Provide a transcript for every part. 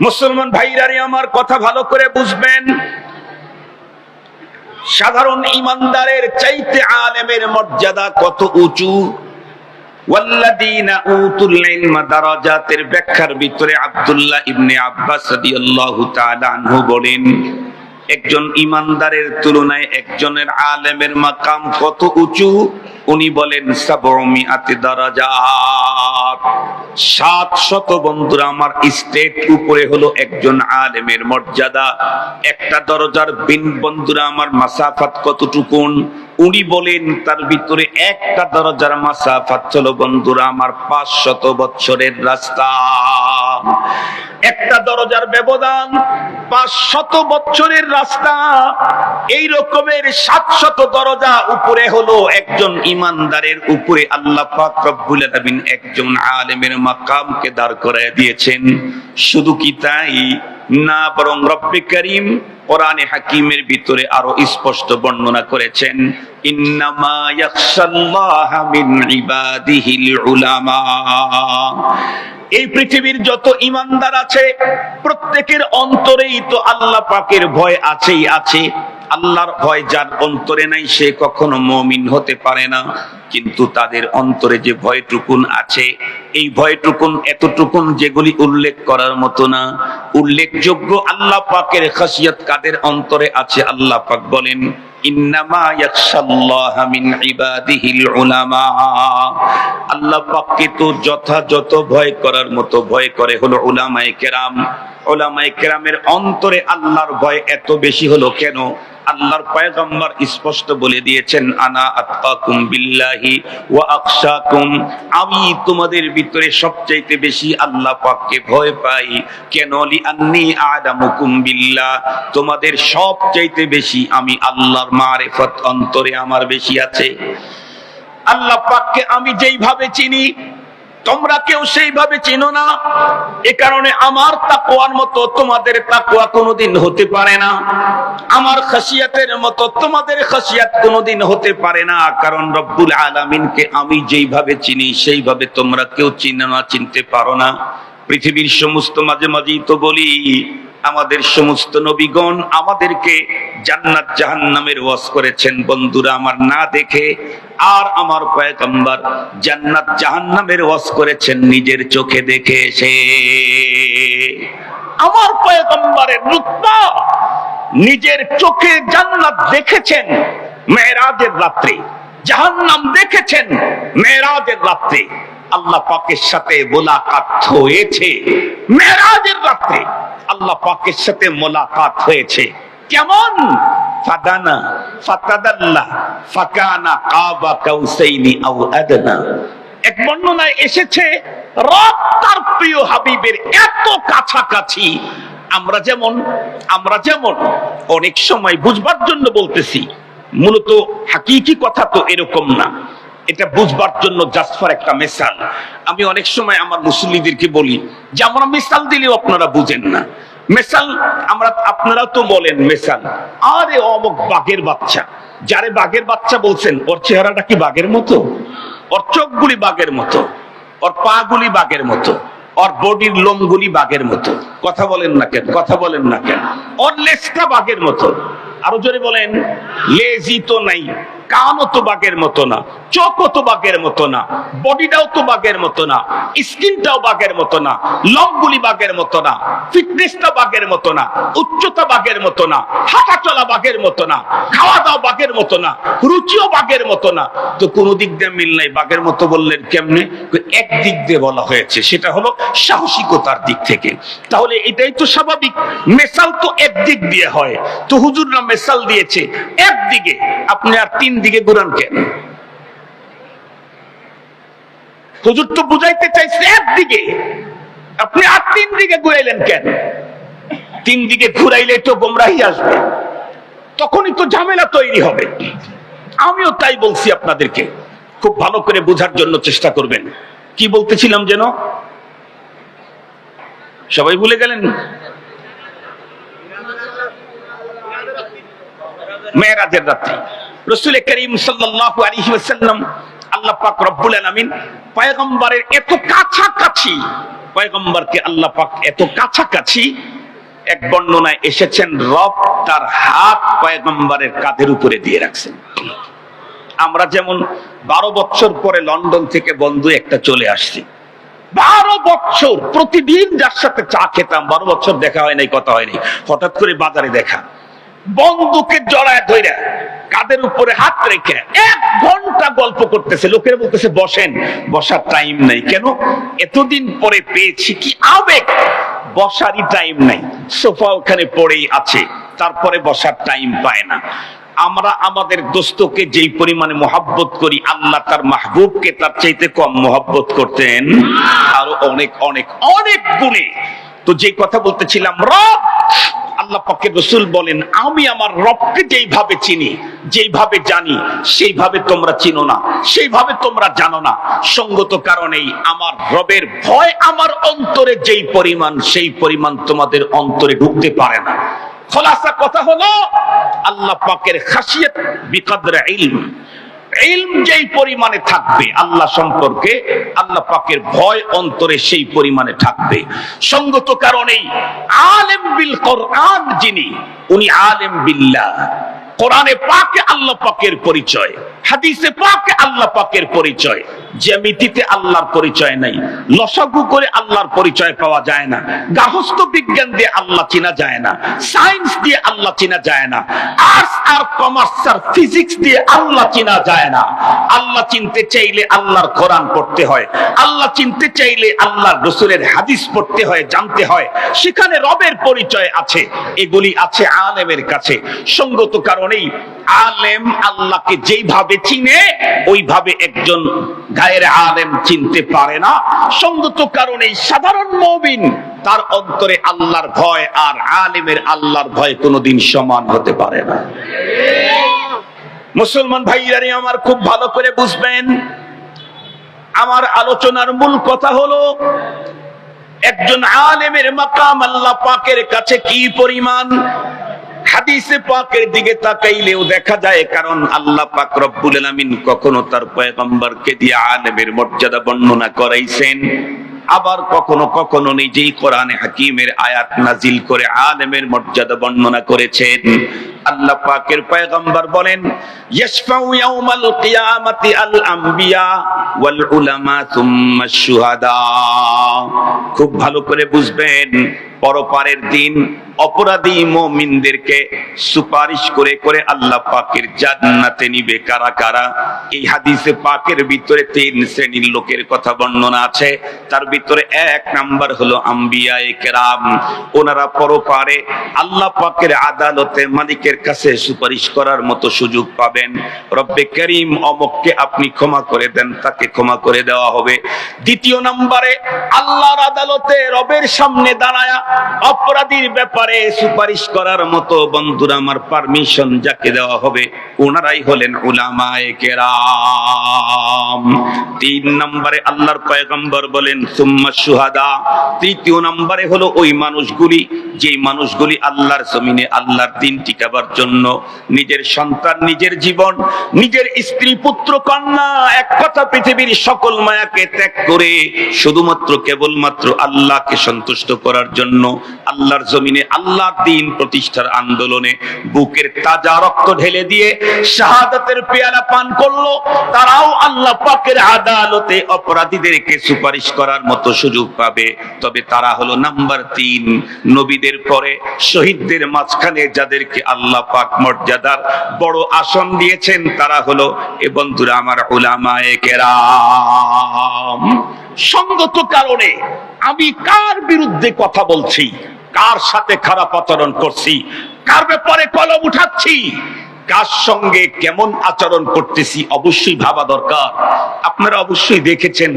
মুসলমান ভাইরারে আমার কথা ভালো করে বুঝবেন। সাধারণ ইমানদারের চাইতে আলেমের মর্যাদা কত উঁচু? ব্যাখ্যার ভিতরে আব্দুল্লাহ ইবনে আব্বাস বলেন একজন ইমানদারের তুলনায় একজনের আলেমের মাকাম কত উঁচু? উনি বলেন সাত শত বন্ধুরা আমার স্টেট উপরে হলো একজন আলেমের মর্যাদা। একটা দরজার বিন বন্ধুরা আমার মাসাফাত কতটুকুন? উনি বলেন, তার ভিতরে একটা দরজার মাসাফাত চলো বন্ধুরা, আমার পাঁচ শত বছরের রাস্তা। একটা দরজার ব্যবধান, পাঁচ শত বছরের রাস্তা, এই রকমের সাত শত দরজা উপরে হলো একজন ইমানদারের উপরে আল্লাহ একজন আলেমের মাকামকে দাঁড় করায় দিয়েছেন। শুধু কি তাই? না, বরং রব্বে করিম কোরআনে হাকিমের ভিতরে আরও স্পষ্ট বর্ণনা করেছেন, ইন্নামা মিন ইবাদিহিল উলামা। এই পৃথিবীর যত ইমানদার আছে প্রত্যেকের অন্তরেই তো আল্লাহ পাকের ভয় আছেই আছে আল্লাহর ভয় যার অন্তরে নাই, সে কখনো মমিন হতে পারে না। কিন্তু তাদের অন্তরে যে ভয়টুকুন আছে, এই ভয়টুকুন এতটুকুন যেগুলি উল্লেখ করার মতো না। উল্লেখযোগ্য আল্লাহ পাকের খাসিয়ত কাদের অন্তরে আছে, আল্লাহ পাক বলেন, ইন্নামা ইয়াখশাল্লাহ ইবাদিহিল উলামা। আল্লাহ পাককে তো যথাযথ ভয় করার মতো ভয় করে হলো উলামায়ে কেরাম। ওলামায়ে কেরামের অন্তরে আল্লাহর ভয় এত বেশি হলো কেন? আল্লাহর পয়গম্বর স্পষ্ট বলে দিয়েছেন, আনা আত্তাকুম বিল্লাহি ওয়া আখশাকুম আমি তোমাদের ভিতরে সবচাইতে বেশি আল্লাহ পাককে ভয় পাই। কেন? লি আন্নি আদামুকুম বিল্লাহ। তোমাদের সবচাইতে বেশি আমি আল্লাহর মারেফত অন্তরে আমার বেশি আছে। আল্লাহ পাককে আমি যেইভাবে চিনি তোমরা কেউ সেইভাবে চিনো না। এ কারণে আমার তাকুয়ার মতো তোমাদের তাকুয়া কোনোদিন হতে পারে না। আমার খাসিয়াতের মতো তোমাদের খাসিয়াত কোনোদিন হতে পারে না। কারণ রব্বুল আলামিনকে আমি যেইভাবে চিনি, সেইভাবে তোমরা কেউ চিনো না, চিনতে পারো না। পৃথিবীর সমস্ত মাঝে মাঝেই তো বলি আমাদের সমস্ত নবীগণ আমাদেরকে জান্নাত জাহান্নামের ওয়াজ করেছেন। বন্ধুরা, আমার না দেখে আর আমার পয়গম্বর জান্নাত জাহান্নামের ওয়াজ করেছেন নিজের চোখে দেখে এসে। আমার পয়গম্বরের রুতবা নিজের চোখে জান্নাত দেখেছেন মেয়েরাজের রাত্রে, জাহান্নাম দেখেছেন মেয়েরাজের রাত্রে। আল্লাহ পাকের সাথে মোলাকাত হয়েছে মেয়েরাজের রাত্রে। আল্লাহ পাকের সাথে মোলাকাত হয়েছে। কেমন? ফাদানা ফাকানা কাবা কাউসাইনি আও আদনা। এক বর্ণনায় এসেছে, রব তার প্রিয় হাবিবের এত কাছাকাছি। আমরা যেমন আমরা যেমন অনেক সময় বুঝবার জন্য বলতেছি, মূলত হাকিকি কথা তো এরকম না। এটা বুঝবার জন্য জাসফার একটা মেসাল আমি অনেক সময় আমার মুসল্লিদেরকে বলি, যে আমরা মেসাল দিলেও আপনারা বুঝেন না। মেসাল আমরা আপনারা তো বলেন মেসাল আরে অমক বাঘের বাচ্চা। যারে বাঘের বাচ্চা বলছেন, ওর চেহারাটা কি বাঘের মতো? ওর চোখগুলি বাঘের মতো। ওর পা গুলি বাঘের মতো। ওর বডির লোমগুলি বাঘের মতো। কথা বলেন না কেন? কথা বলেন না কেন? ওর লেজটা বাঘের মতো। আরও জোরে বলেন লেজি তো নাই। কানও তো বাঘের মতো না, চোখও তো বাঘের মতো না, বডিটাও তো বাঘের মতো না, স্কিনটাও বাঘের মতো না, লংগুলি বাঘের মতো না, ফিটনেসটা বাঘের মতো না, উচ্চতা বাঘের মতো না, হাঁটা চলা বাঘের মতো না খাওয়া দাওয়া বাঘের মতো না, রুচিও বাঘের মতো না। তো কোনো দিক দিয়ে মিল নাই, বাঘের মতো বললেন কেমনে? এক দিক দিয়ে বলা হয়েছে, সেটা হলো সাহসিকতার দিক থেকে। তাহলে এটাই তো স্বাভাবিক, মেসাল তো এক দিক দিয়ে হয়। তো হুজুররা মেসাল দিয়েছে, একদিকে। আপনি আর তিন দিকে ঘুরান কেন হুজুর তো বুঝাইতে চাইছে একদিকে। আপনি আর তিন দিকে ঘুরাইলেন কেন? তিন দিকে ঘুরাইলে তো গোমরাহি আসবে। তখনই তো ঝামেলা তৈরি হবে। আমিও তাই বলছি আপনাদেরকে। খুব ভালো করে বোঝার জন্য চেষ্টা করবেন। কি বলতেছিলাম যেন? সবাই ভুলে গেলেন? মেয়েরাজের রাত্রি। রসুল করিম সাল্লাল্লাহু আলাইহি ওয়াসাল্লাম আল্লাহ পাক রব্বুল আলামিন পয়গম্বরের এত পয়গম্বরকে আল্লাহ পাক এত এক বর্ণনায় এসেছেন, রব তার হাত পয়গম্বরের কাঁধের উপরে দিয়ে রাখছেন। আমরা যেমন বারো বছর পরে লন্ডন থেকে বন্ধু একটা চলে আসছি। বারো বছর প্রতিদিন যার সাথে চা খেতাম, বারো বছর দেখা হয় নাই, কথা হয়নি হঠাৎ করে বাজারে দেখা। বন্ধুকে জড়ায় ধইরা কাদের উপরে হাত রেখে এক ঘণ্টা গল্প করতেছে, লোকের বলতেছে, বসেন। বসার টাইম নাই। কেন? এতদিন পরে পেয়েছি কি আবেগ? বসারই টাইম নাই। সোফা ওখানে পড়েই আছে। তারপরে বসার টাইম পায় না। আমরা আমাদের দোস্তকে যেই পরিমাণে মহাব্বত করি, আল্লাহ তার মাহবুবকে তার চাইতে কম মহাব্বত করতেন। আরও অনেক অনেক অনেক গুণে। তো যে কথা বলতেছিলাম, রব আল্লাহ পাকে রসুল বলেন, আমি আমার রবকে যেইভাবে চিনি, যেইভাবে জানি, সেইভাবে তোমরা চিনো না, সেইভাবে তোমরা জানো না। সঙ্গত কারণেই আমার রবের ভয় আমার অন্তরে যেই পরিমাণ, সেই পরিমাণ তোমাদের অন্তরে ঢুকতে পারে না। খোলাসা কথা হলো, আল্লাহ পাকের খাসিয়ত বিকদরে ইলম যেই পরিমাণে থাকবে, আল্লাহ সম্পর্কে আল্লাহ পাকের ভয় অন্তরে সেই পরিমাণে থাকবে। সঙ্গত কারণেই আলেম বিল কোরআন যিনি, উনি আলেম বিল্লাহ। কোরআনে পাকে আল্লাহ পাকের পরিচয়, হাদিসে পাকে আল্লাহ পাকের পরিচয়। জ্যামিতিতে আল্লাহর পরিচয় নাই। লসাগু করে আল্লাহর পরিচয় পাওয়া যায় না। গার্হস্থ্য বিজ্ঞান দিয়ে আল্লাহ চেনা যায় না। সায়েন্স দিয়ে আল্লাহ চেনা যায় না। আর্টস আর কমার্স আর ফিজিক্স দিয়ে আল্লাহ চেনা যায় না। আল্লাহ চিনতে চাইলে আল্লাহর কোরআন পড়তে হয়। আল্লাহ চিনতে চাইলে আল্লাহর রসুলের হাদিস পড়তে হয়, জানতে হয়। সেখানে রবের পরিচয় আছে। এগুলি আছে আলেমের কাছে। সঙ্গত কারণেই আলেম আল্লাহকে যেইভাবে চিনে, ওইভাবে একজন গায়ের আলেম চিনতে পারে না। সঙ্গত কারণেই সাধারণ মবিন তার অন্তরে আল্লাহর ভয় আর আলেমের আল্লাহর ভয় কোনোদিন সমান হতে পারে না। মুসলমান ভাইয়ারে, আমার খুব ভালো করে বুঝবেন। আমার আলোচনার মূল কথা হলো, একজন আলেমের মাকাম আল্লাহ পাকের কাছে কি পরিমাণ হাদিসে পাকের দিকে তাকাইলেও দেখা যায়, কারণ আল্লাহ পাক রব্বুল আলামিন কখনো তার পয়গম্বরকে দিয়ে আলেমের মর্যাদা বর্ণনা করাইছেন, আবার কখনো কখনো নিজেই কোরআনে হাকিমের আয়াত নাজিল করে আলেমের মর্যাদা বর্ণনা করেছেন। আল্লাহ পাকের পয়গম্বর বলেন, ইয়াশফাউ ইয়াউমাল কিয়ামাতি আল আম্বিয়া ওয়াল উলামা সুম্মা শুহাদা। খুব ভালো করে বুঝবেন পরপারের দিন অপরাধী মুমিনদেরকে সুপারিশ করে করে আল্লাহ পাকের জান্নাতে নিবে। কারা কারা? এই হাদিসে পাকের ভিতরে তিন শ্রেণির লোকের কথা বর্ণনা আছে। তার ভিতরে এক নাম্বার হলো আম্বিয়ায়ে কেরাম। ওনারা পরপারে আল্লাহ পাকের আদালতে মালিকের কাছে সুপারিশ করার মতো সুযোগ পাবেন। রব্বে করিম অমককে আপনি ক্ষমা করে দেন, তাকে ক্ষমা করে দেওয়া হবে। দ্বিতীয় নম্বরে আল্লাহর আদালতে রবের সামনে দাঁড়ায়া অপরাধীর ব্যাপারে সুপারিশ করার মতো বন্ধুরা আমার পারমিশন যাকে দেওয়া হবে, ওনারাই হলেন কেরাম। তিন নম্বরে আল্লাহর পয়গম্বর বলেন, সুম্মা সুহাদা তৃতীয় নম্বরে হলো ওই মানুষগুলি যে মানুষগুলি আল্লাহর জমিনে আল্লাহর দিন টিকাবার জন্য নিজের সন্তান, নিজের জীবন, নিজের স্ত্রী, পুত্র, কন্যা, এক কথা পৃথিবীর সকল মায়াকে ত্যাগ করে শুধুমাত্র কেবলমাত্র আল্লাহকে সন্তুষ্ট করার জন্য আল্লাহর জমিনে আল্লাহর দিন প্রতিষ্ঠার আন্দোলনে বুকের তাজা রক্ত ঢেলে দিয়ে শাহাদাতের পেয়ালা পান করল। তারাও আল্লাহ পাকের আদালতে অপরাধীদেরকে সুপারিশ করার মতো সুযোগ পাবে। তবে তারা হলো নাম্বার তিন নবীদের পরে, শহীদদের মাঝখানে যাদেরকে আল্লাহ পাক মর্যাদার বড় আসন দিয়েছেন, তারা হলো, এ বন্ধুরা আমার ওলামায়ে কেরাম সঙ্গত কারণে আমি কার বিরুদ্ধে কথা বলছি? কার সাথে খারাপ আচরণ করছি? কার ব্যাপারে কলম উঠাচ্ছি? কার সঙ্গে কেমন আচরণ করতেছি অবশ্যই ভাবা দরকার। আপনারা অবশ্যই দেখেছেন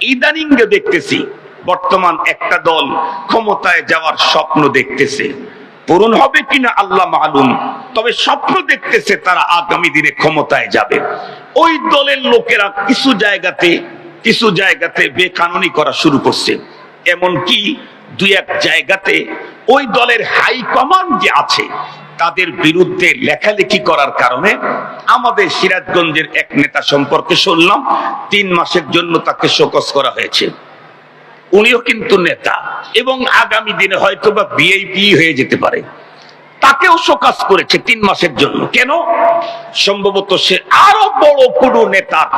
ইদানিং দেখতেছি, বর্তমান একটা দল ক্ষমতায় যাওয়ার স্বপ্ন দেখতেছে। পূরণ হবে কিনা আল্লাহ মালুম, তবে স্বপ্ন দেখতেছে তারা আগামী দিনে ক্ষমতায় যাবে। ওই দলের লোকেরা কিছু জায়গাতে কিছু জায়গাতে বেকানুনি করা শুরু করছে। এমন কি দুই এক জায়গাতে ওই দলের হাই কমান্ড যে আছে, তাদের বিরুদ্ধে লেখালেখি করার কারণে আমাদের সিরাজগঞ্জের এক নেতা সম্পর্কে শুনলাম, তিন মাসের জন্য তাকে শোকস করা হয়েছে। উনিও কিন্তু নেতা, এবং আগামী দিনে হয়তো বা বিআইপি হয়ে যেতে পারে। তাকেও শোকাস করেছে তিন মাসের জন্য। কেন? সম্ভবত সে আরও বড় কোনো নেতার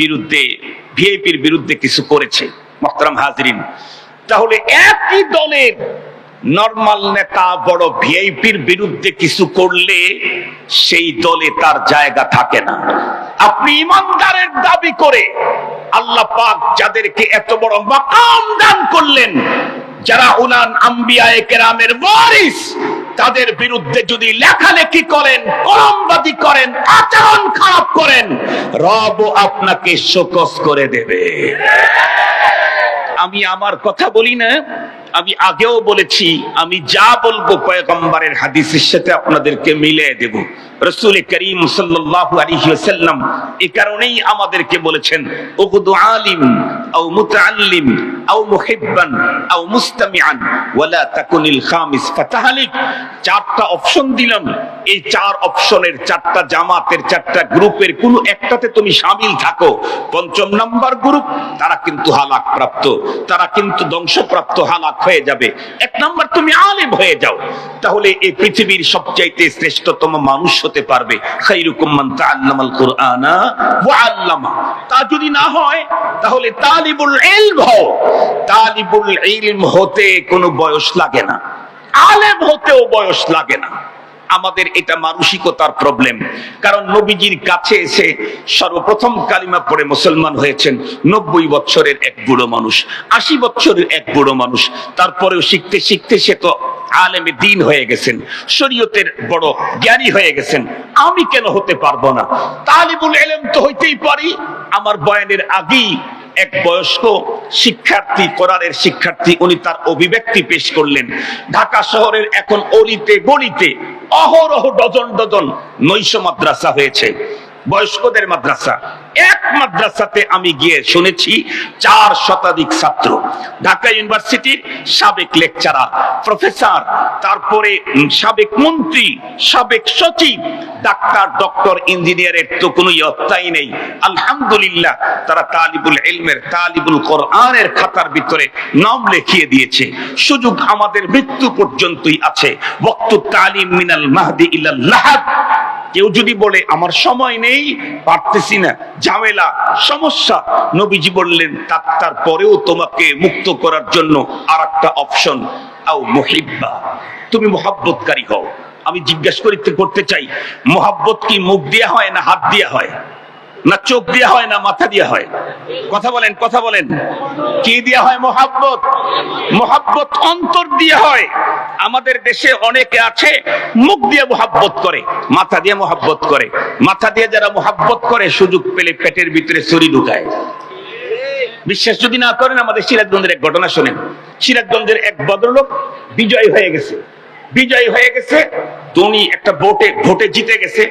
বিরুদ্ধে ভিআইপির বিরুদ্ধে কিছু করেছে, মহতারাম হাজরিন। তাহলে একই দলের নর্মাল নেতা বড় ভিআইপির বিরুদ্ধে কিছু করলে সেই দলে তার জায়গা থাকে না। আপনি ইমানদারের দাবি করে আল্লাহ পাক যাদেরকে এত বড় মাকাম দান করলেন যারা উনান আম্বিয়ায় কেরামের ওয়ারিস, তাদের বিরুদ্ধে যদি লেখালেখি করেন কলমবাদী করেন, আচরণ খারাপ করেন রব আপনাকে শোকস করে দেবে। আমি আমার কথা বলি না আমি আগেও বলেছি, আমি যা বলব পয়গম্বরের হাদিসের সাথে আপনাদেরকে মিলিয়ে দেব। রসুল করিম সাল্লাল্লাহু এই কারণেই আমাদেরকে বলেছেন আলিম ওয়ালা তাকুনিল চারটা অপশন দিলাম। এই চার অপশনের চারটা জামাতের চারটা গ্রুপের কোন একটাতে তুমি শামিল থাকো। পঞ্চম নাম্বার গ্রুপ, তারা কিন্তু হালাক প্রাপ্ত, তারা কিন্তু ধ্বংসপ্রাপ্ত হালাক হয়ে যাবে। এক নাম্বার, তুমি আলেম হয়ে যাও। তাহলে এই পৃথিবীর সবচাইতে শ্রেষ্ঠতম মানুষ হতে পারবে। খাইরুকুম মান তাআল্লামাল কুরআনা ওয়া আল্লামা। তা যদি না হয়, তাহলে তালিবুল ইলম হও। তালিবুল ইলম হতে কোনো বয়স লাগে না। আলেম হতেও বয়স লাগে না। আমাদের এটা মানসিকতার প্রবলেম কারণ নবীজির কাছে এসে সর্বপ্রথম কালিমা পড়ে মুসলমান হয়েছেন নব্বই বছরের এক বুড়ো মানুষ, আশি বছরের এক বুড়ো মানুষ। তারপরেও শিখতে শিখতে সে তো আলেমে দিন হয়ে গেছেন, শরীয়তের বড় জ্ঞানী হয়ে গেছেন। আমি কেন হতে পারব না? তালিবুল এলেম তো হইতেই পারি। আমার বয়ানের আগেই এক বয়স্ক শিক্ষার্থী, কোরআনের শিক্ষার্থী, উনি তার অভিব্যক্তি পেশ করলেন। ঢাকা শহরের এখন অলিতে গলিতে অহরহ ডজন ডজন নৈশ মাদ্রাসা হয়েছে। বয়স্কদের মাদ্রাসা। এক মাদ্রাসাতে আমি গিয়ে শুনেছি চার শতাধিক ছাত্র। ঢাকা ইউনিভার্সিটির সাবেক লেকচারার, প্রফেসর, তারপরে সাবেক মন্ত্রী, সাবেক সচিব, ডাক্তার, ডক্টর, ইঞ্জিনিয়ারের তো কোনো ইয়ত্তাই নেই। আলহামদুলিল্লাহ, তারা তালিবুল ইলমের, তালিবুল কোরআনের খাতার ভিতরে নাম লিখিয়ে দিয়েছে। সুযোগ আমাদের মৃত্যু পর্যন্তই আছে। ওয়াক্তু তালিম মিনাল মাহদি ইলাল লাহাদ কেউ যদি বলে, আমার সময় নেই, পারতেছি না, ঝামেলা, সমস্যা। নবীজি বললেন, তার তারপরেও তোমাকে মুক্ত করার জন্য আর একটা অপশন তুমি মোহাব্বতকারী হও। আমি জিজ্ঞাসা করিতে করতে চাই? মহাব্বত কি মুখ দিয়া হয় না হাত দিয়া হয়? না চোখ দিয়া হয়, না মাথা দিয়া হয়। কথা বলেন কথা বলেন। কি দিয়া হয় মোহাব্বত? মোহাব্বত অন্তর দিয়ে হয়। আমাদের দেশে অনেকে আছে, মুখ দিয়ে মোহাব্বত করে, মাথা দিয়ে মোহাব্বত করে। মাথা দিয়ে যারা মোহাব্বত করে, সুযোগ পেলে পেটের ভিতরে ছুরি ঢুকায়। বিশ্বাস যদি না করেন, আমাদের সিরাজগঞ্জের এক ঘটনা শোনেন। সিরাজগঞ্জের এক ভদ্রলোক বিজয় হয়ে গেছে। বিজয় হয়ে গেছে, ধনী একটা ভোটে ভোটে জিতে গেছে,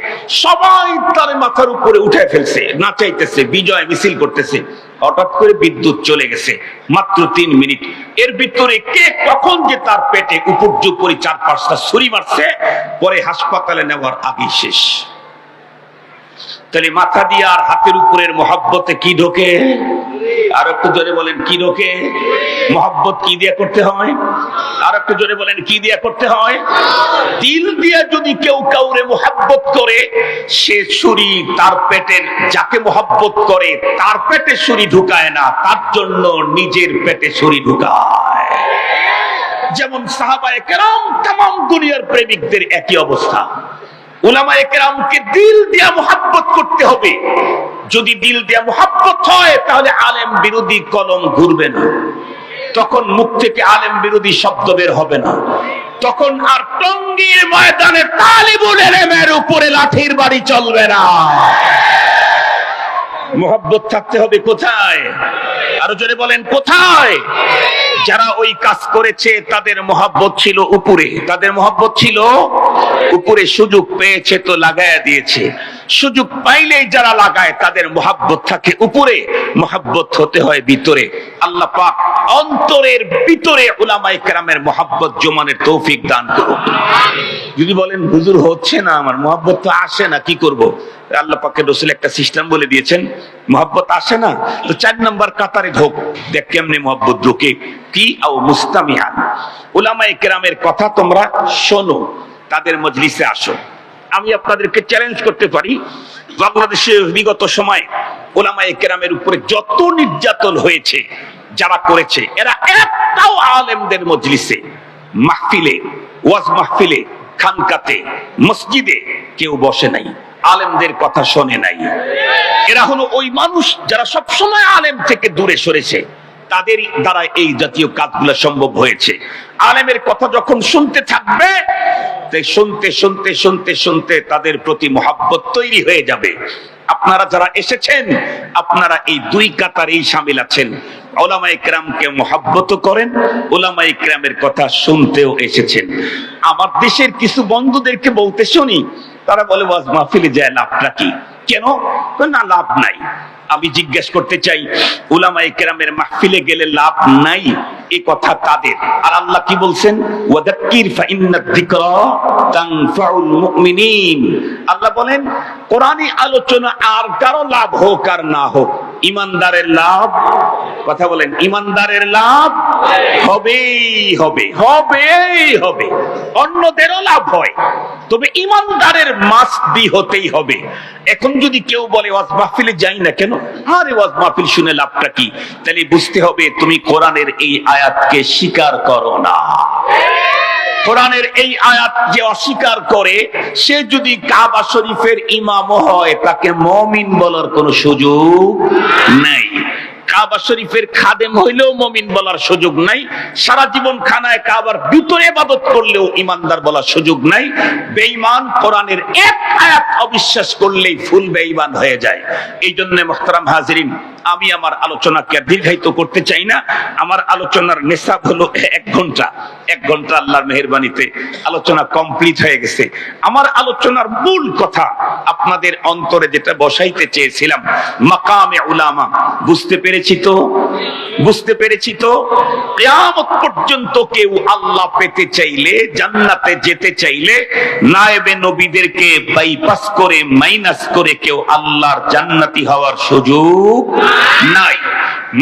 সবাই তার মাথার উপরে উঠে ফেলছে, নাচাইতেছে, বিজয় মিছিল করতেছে, হঠাৎ করে বিদ্যুৎ চলে গেছে, মাত্র তিন মিনিট। এর ভিতরে কে কখন যে তার পেটে উপর্যুপরি চার পাঁচটা ছুরি মারছে, পরে হাসপাতালে নেওয়ার আগেই শেষ। তাহলে মাথা দিয়ে আর হাতের উপরের মহাব্বতে কি ঢোকে? আর একটু জোরে বলেন, কি ঢোকে? মহাব্বত কি দিয়ে করতে হয়? আর একটু জোরে বলেন, কি দিয়ে করতে হয়? দিল দিয়ে যদি কেউ কাউরে মোহাব্বত করে, সে ছুরি তার পেটের, যাকে মোহাব্বত করে, তার পেটে ছুরি ঢুকায় না, তার জন্য নিজের পেটে ছুরি ঢুকায়। যেমন সাহাবায়ে কেরাম তাম দুনিয়ার প্রেমিকদের একই অবস্থা। উলামায়ে কেরামকে দিল দিয়া মোহাব্বত করতে হবে। যদি দিল দিয়া মোহাব্বত হয়, তাহলে আলেম বিরোধী কলম ঘুরবে না। তখন মুখ থেকে আলেম বিরোধী শব্দ বের হবে না। তখন আর টঙ্গীর ময়দানে তালিবুল এলেমের উপরে লাঠির বাড়ি চলবে না। মোহাব্বত থাকতে হবে কোথায়? আরও জোরে বলেন, কোথায়? যারা ওই কাজ করেছে, তাদের মহাব্বত ছিল উপরে। তাদের মহাব্বত ছিল উপরে। সুযোগ পেয়েছে তো লাগায়া দিয়েছে। সুযোগ পাইলেই যারা লাগায়, তাদের মহাব্বত থাকে উপরে। মহাব্বত হতে হয় ভিতরে। আল্লাহ পাক অন্তরের ভিতরে উলামায়ে কেরামের মহাব্বত জমানের তৌফিক দান করুন। যদি বলেন, হুজুর, হচ্ছে না আমার, মোহাব্বত তো আসে না, কি করব? আল্লাহ পাকে রসুল একটা সিস্টেম বলে দিয়েছেন, মোহাব্বত আসে না? তো চার নম্বর কাতারে ঢোক, দেখ কেমনে মোহাব্বত ঢোকে। কি? আও মুস্তামিয়ান ওলামায়ে কেরামের কথা তোমরা শোনো, তাদের মজলিসে আসো। আমি আপনাদেরকে চ্যালেঞ্জ করতে পারি, বাংলাদেশে বিগত সময় ওলামায়ে কেরামের উপরে যত নির্যাতন হয়েছে, যারা করেছে, এরা একটাও আলেমদের মজলিসে মাহফিলে, ওয়াজ মাহফিলে, খানকাতে, মসজিদে কেউ বসে নাই, আলেমদের কথা শোনে নাই। এরা হলো ওই মানুষ যারা সবসময় আলেম থেকে দূরে সরেছে। তাদের দ্বারা এই জাতীয় কাজগুলো সম্ভব হয়েছে। আলেমের কথা যখন শুনতে থাকবে শুনতে শুনতে শুনতে শুনতে তাদের প্রতি মহাব্বত তৈরি হয়ে যাবে। আপনারা যারা এসেছেন, আপনারা এই দুই কাতার এই সামিল আছেন। ওলামা ইকরামকে মহাব্বত করেন ওলামা ইকরামের কথা শুনতেও এসেছেন। আমার দেশের কিছু বন্ধুদেরকে বলতে শুনি, তারা বলে ওয়াজ মাহফিলে যায়, লাভটা কি? কেন? না, লাভ নাই। আমি জিজ্ঞেস করতে চাই উলামায়ে কেরামের মাহফিলে গেলে লাভ নাই? এই কথা তাদের। আর আল্লাহ কি বলছেন? ওয়াদাক্কির ফাইন্নাদ যিকরা তানফাউল মুমিনিন। আল্লাহ বলেন, কোরআনী আলোচনা আর কারও লাভ হোক আর না হোক। ইমানদারের লাভ, কথা বলেন, ইমানদারের লাভ হবেই হবে হবেই হবে, অন্যদেরও লাভ হয়। তবে ইমানদারের মাস্ট হতেই হবে। এখন যদি কেউ বলে, ওয়াজ মাহফিলে যাই না কেন? আরে, ওয়াজ মাহফিল শুনে লাভটা কি? তাহলে বুঝতে হবে তুমি কোরআনের এই আয়াতকে স্বীকার করো না। কোরআনের এই আয়াত যে অস্বীকার করে, সে যদি কাবা শরীফের ইমামও হয়, তাকে মমিন বলার কোনো সুযোগ নাই। কাবা শরীফের খাদেম হইলেও মমিন বলার সুযোগ নাই। সারা জীবন খানায় কাবার ভিতরে ইবাদত করলেও ইমানদার বলার সুযোগ নাই। বেঈমান কোরআনের এক আয়াত অবিশ্বাস করলেই ফুল বেঈমান হয়ে যায়। এই জন্য মোহতারাম হাজিরিন, আমি আমার আলোচনাকে দীর্ঘায়িত করতে চাই না। আমার আলোচনার নেশাব হলো এক ঘণ্টা। এক ঘণ্টা আল্লাহর মেহরবানিতে আলোচনা কমপ্লিট হয়ে গেছে। আমার আলোচনার মূল কথা আপনাদের অন্তরে যেটা বসাইতে চেয়েছিলাম, মাকামে উলামা। বুঝতে পেরেছি তো? বুঝতে পেরেছি তো? কিয়ামত পর্যন্ত কেউ আল্লাহ পেতে চাইলে, জান্নাতে যেতে চাইলে, নায়েবে নবীদেরকে বাইপাস করে মাইনাস করে কেউ আল্লাহর জান্নাতি হওয়ার সুযোগ নাই।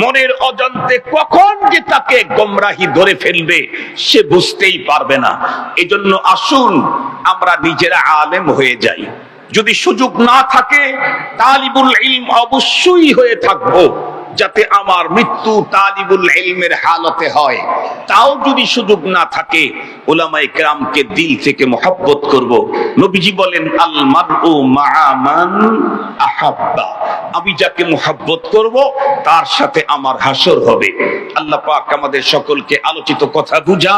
মনের অজান্তে কখন যে তাকে গোমরাহি ধরে ফেলবে, সে বুঝতেই পারবে না। এজন্য আসুন, আমরা নিজেরা আলেম হয়ে যাই। যদি সুযোগ না থাকে, তালিবুল ইলম অবশ্যই হয়ে থাকব। যাতে আমার মৃত্যু তালিবুল ইলমের হালতে হয়। তাও যদি সুযোগ না থাকে ওলামায়ে কেরামকে দিল থেকে মহব্বত করব। নবীজি বলেন, আল মারউ মা'a মান আহাব্বা। আমি যাকে মহব্বত করব, তার সাথে আমার হাসর হবে। আল্লাহ পাক আমাদের সকলকে আলোচিত কথা বুঝা,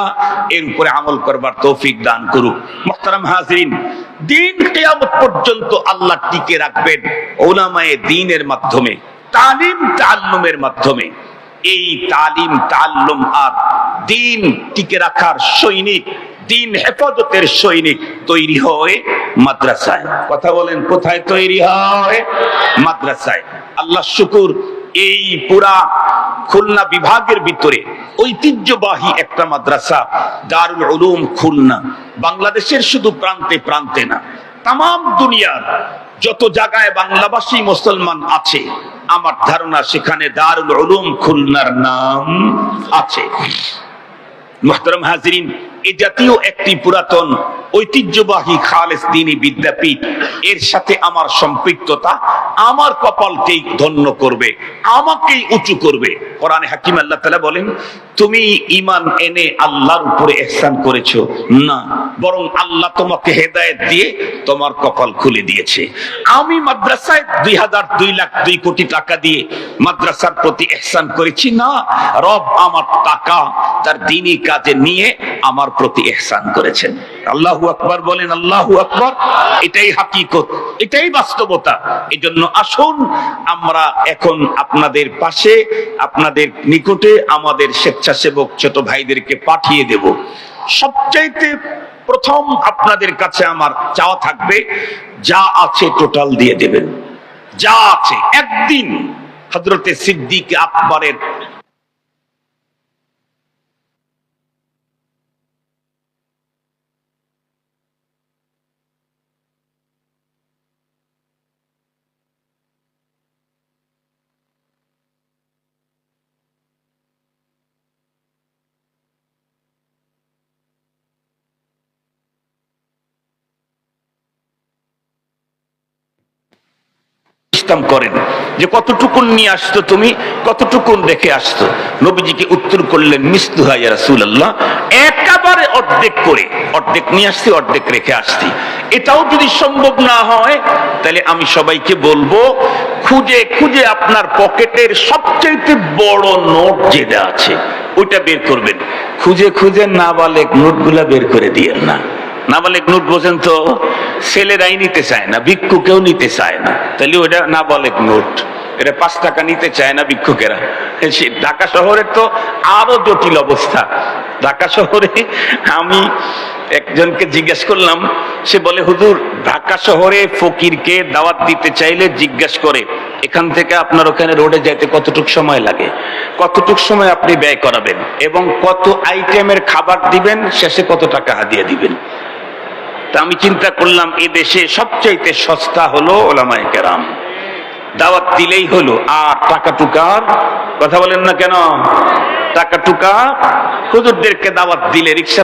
এর উপরে আমল করবার তৌফিক দান করুক। মুহতারাম হাজিরিন, দিন কিয়ামত পর্যন্ত আল্লাহ টিকে রাখবেন ওলামায়ে দিনের মাধ্যমে। তালিম তাল্লুমের মাধ্যমে। এই তালিম তাল্লুম আর দিন টিকে রাখার সৈনিক, দিন হেফাজতের সৈনিক তৈরি হয় মাদ্রাসায়। কথা বলেন, কোথায় তৈরি হয়? মাদ্রাসায়। আল্লাহ শুকুর, এই পুরা খুলনা বিভাগের ভিতরে ঐতিহ্যবাহী একটা মাদ্রাসা, দারুল উলুম খুলনা। বাংলাদেশের শুধু প্রান্তে প্রান্তে না তাম দুনিয়ার যত জায়গায় বাংলাভাষী মুসলমান আছে আমার ধারণা সেখানে দারুল খুলনার নাম আছে। মোহতরম হাজিরিন এ জাতীয় একটি পুরাতন ঐতিহ্যবাহী খালেস দিনী বিদ্যাপীঠ, এর সাথে আমার সম্পৃক্ততা আমার কপালকেই ধন্য করবে, আমাকেই উঁচু করবে। কোরআনে হাকিম আল্লাহ তাআলা বলেন, তুমি ইমান এনে আল্লাহর উপরে ইহসান করেছ? না, বরং আল্লাহ তোমাকে হেদায়েত দিয়ে তোমার কপাল খুলে দিয়েছে। আমি মাদ্রাসায় দুই হাজার দুই লাখ দুই কোটি টাকা দিয়ে মাদ্রাসার প্রতি ইহসান করেছি। না, রব আমার টাকা তার দিনী কাজে নিয়ে আমার প্রতি ইহসান করেছেন। আল্লাহু আকবার বলেন, আল্লাহু আকবার। এটাই হাকিকত, এটাই বাস্তবতা। এই জন্য আসুন, আমরা এখন আপনাদের পাশে, আপনাদের নিকটে আমাদের স্বেচ্ছাসেবক ছোট ভাইদেরকে পাঠিয়ে দেব। সবচাইতে প্রথম আপনাদের কাছে আমার চাওয়া থাকবে, যা আছে টোটাল দিয়ে দেবেন। যা আছে, একদিন হজরতে সিদ্দিক আকবরের সিস্টেম করেন যে কতটুকুন নিয়ে আসতো তুমি, কতটুকুন রেখে আসতো। নবীজিকে উত্তর করলেন মিস্তু হাইয়া রাসূলুল্লাহ। একেবারে অর্ধেক করে, অর্ধেক নিয়ে আসছি, অর্ধেক রেখে আসছি। এটাও যদি সম্ভব না হয়, তাহলে আমি সবাইকে বলব, খুঁজে খুঁজে আপনার পকেটের সবচেয়ে বড় নোট যেটা আছে, ওইটা বের করবেন। খুঁজে খুঁজে না নাবালেক নোটগুলা বের করে দিয়েন না। নাবালেক নোট বোঝেন তো, ছেলেরাই নিতে চায় না ভিক্ষুকেও নিতে চায় না। তাহলে ওটা নাবালেক নোট এটা পাঁচ টাকা নিতে চায় না ভিক্ষুকেরা। ঢাকা শহরের তো আরও জটিল অবস্থা। ঢাকা শহরে আমি একজনকে জিজ্ঞেস করলাম, সে বলে, হুজুর, ঢাকা শহরে ফকিরকে দাওয়াত দিতে চাইলে জিজ্ঞেস করে, এখান থেকে আপনার ওখানে রোডে যাইতে কতটুক সময় লাগে? কতটুক সময় আপনি ব্যয় করাবেন? এবং কত আইটেমের খাবার দিবেন? শেষে কত টাকা হাদিয়ে দিবেন? তা আমি চিন্তা করলাম, এ দেশে সবচাইতে সস্তা হলো ওলামায় কেরাম। দাওয়াত দিলেই হলো, আর টাকা টুকার, কথা বলেন না কেন? টাকা টুকা হুজুরদেরকে দাওয়াত দিলে রিক্সা